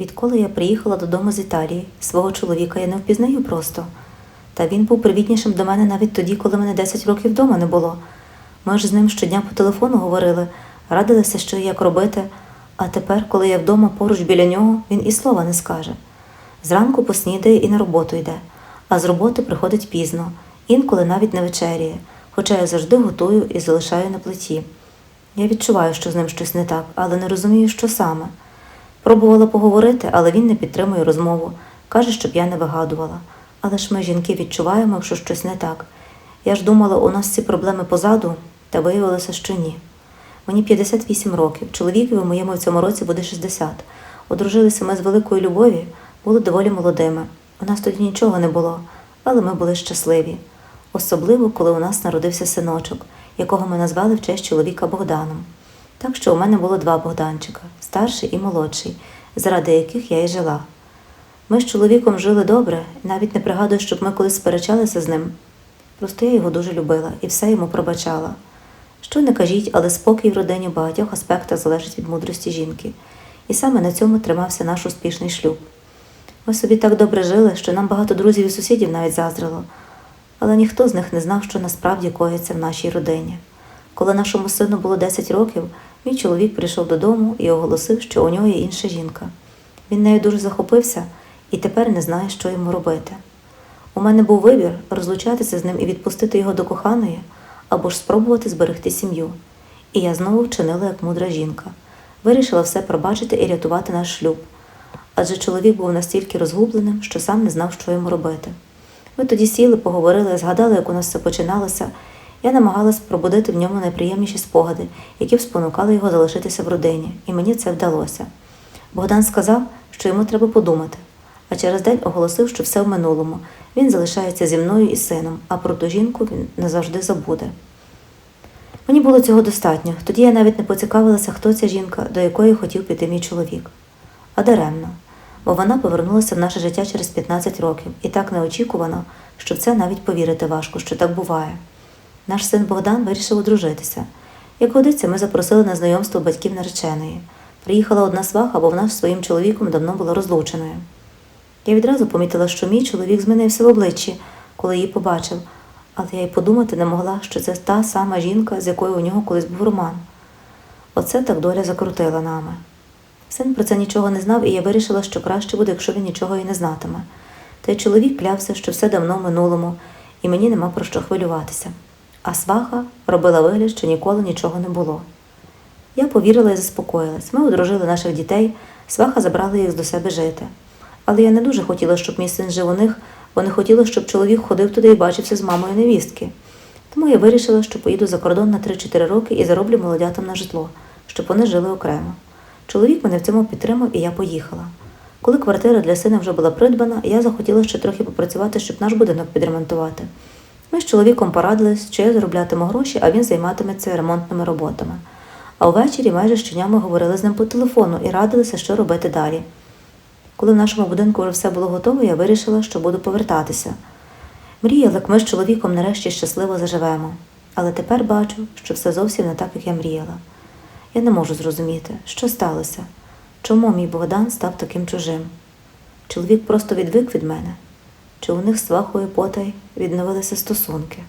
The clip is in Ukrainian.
Відколи я приїхала додому з Італії, свого чоловіка я не впізнаю просто. Та він був привітнішим до мене навіть тоді, коли мене 10 років вдома не було. Ми ж з ним щодня по телефону говорили, радилися, що і як робити. А тепер, коли я вдома поруч біля нього, він і слова не скаже. Зранку поснідає і на роботу йде, а з роботи приходить пізно, інколи навіть не вечеряє, хоча я завжди готую і залишаю на плиті. Я відчуваю, що з ним щось не так, але не розумію, що саме. Пробувала поговорити, але він не підтримує розмову. Каже, щоб я не вигадувала. Але ж ми, жінки, відчуваємо, якщо щось не так. Я ж думала, у нас ці проблеми позаду, та виявилося, що ні. Мені 58 років, чоловікові моєму в цьому році буде 60. Одружилися ми з великої любові, були доволі молодими. У нас тоді нічого не було, але ми були щасливі. Особливо, коли у нас народився синочок, якого ми назвали в честь чоловіка Богданом. Так що у мене було два Богданчика старший і молодший, заради яких я і жила. Ми з чоловіком жили добре, навіть не пригадую, щоб ми колись сперечалися з ним. Просто я його дуже любила і все йому пробачала. Що не кажіть, але спокій в родині в багатьох аспектах залежить від мудрості жінки. І саме на цьому тримався наш успішний шлюб. Ми собі так добре жили, що нам багато друзів і сусідів навіть заздрило, але ніхто з них не знав, що насправді коїться в нашій родині. Коли нашому сину було 10 років, мій чоловік прийшов додому і оголосив, що у нього є інша жінка. Він нею дуже захопився і тепер не знає, що йому робити. У мене був вибір розлучатися з ним і відпустити його до коханої, або ж спробувати зберегти сім'ю. І я знову вчинила як мудра жінка. Вирішила все пробачити і рятувати наш шлюб. Адже чоловік був настільки розгубленим, що сам не знав, що йому робити. Ми тоді сіли, поговорили, згадали, як у нас все починалося. Я намагалась пробудити в ньому найприємніші спогади, які б спонукали його залишитися в родині, і мені це вдалося. Богдан сказав, що йому треба подумати, а через день оголосив, що все в минулому. Він залишається зі мною і сином, а про ту жінку він назавжди забуде. Мені було цього достатньо. Тоді я навіть не поцікавилася, хто ця жінка, до якої хотів піти мій чоловік. А даремно, бо вона повернулася в наше життя через 15 років, і так неочікувано, що в це навіть повірити важко, що так буває. Наш син Богдан вирішив одружитися. Як годиться, ми запросили на знайомство батьків нареченої. Приїхала одна сваха, бо вона з своїм чоловіком давно була розлученою. Я відразу помітила, що мій чоловік змінився в обличчі, коли її побачив, але я й подумати не могла, що це та сама жінка, з якою у нього колись був роман. Оце так доля закрутила нами. Син про це нічого не знав, і я вирішила, що краще буде, якщо він нічого і не знатиме. Та й чоловік клявся, що все давно в минулому, і мені нема про що хвилюватися. А сваха робила вигляд, що ніколи нічого не було. Я повірила і заспокоїлась. Ми одружили наших дітей, сваха забрала їх до себе жити. Але я не дуже хотіла, щоб мій син жив у них, бо не хотіла, щоб чоловік ходив туди і бачився з мамою невістки. Тому я вирішила, що поїду за кордон на 3-4 роки і зароблю молодятам на житло, щоб вони жили окремо. Чоловік мене в цьому підтримав, і я поїхала. Коли квартира для сина вже була придбана, я захотіла ще трохи попрацювати, щоб наш будинок підремонтувати. Ми з чоловіком порадились, що я зароблятиму гроші, а він займатиметься ремонтними роботами. А увечері майже щодня ми говорили з ним по телефону і радилися, що робити далі. Коли в нашому будинку вже все було готово, я вирішила, що буду повертатися. Мріяла, як ми з чоловіком нарешті щасливо заживемо. Але тепер бачу, що все зовсім не так, як я мріяла. Я не можу зрозуміти, що сталося, чому мій Богдан став таким чужим. Чоловік просто відвик від мене, чи у них з свахою потай відновилися стосунки.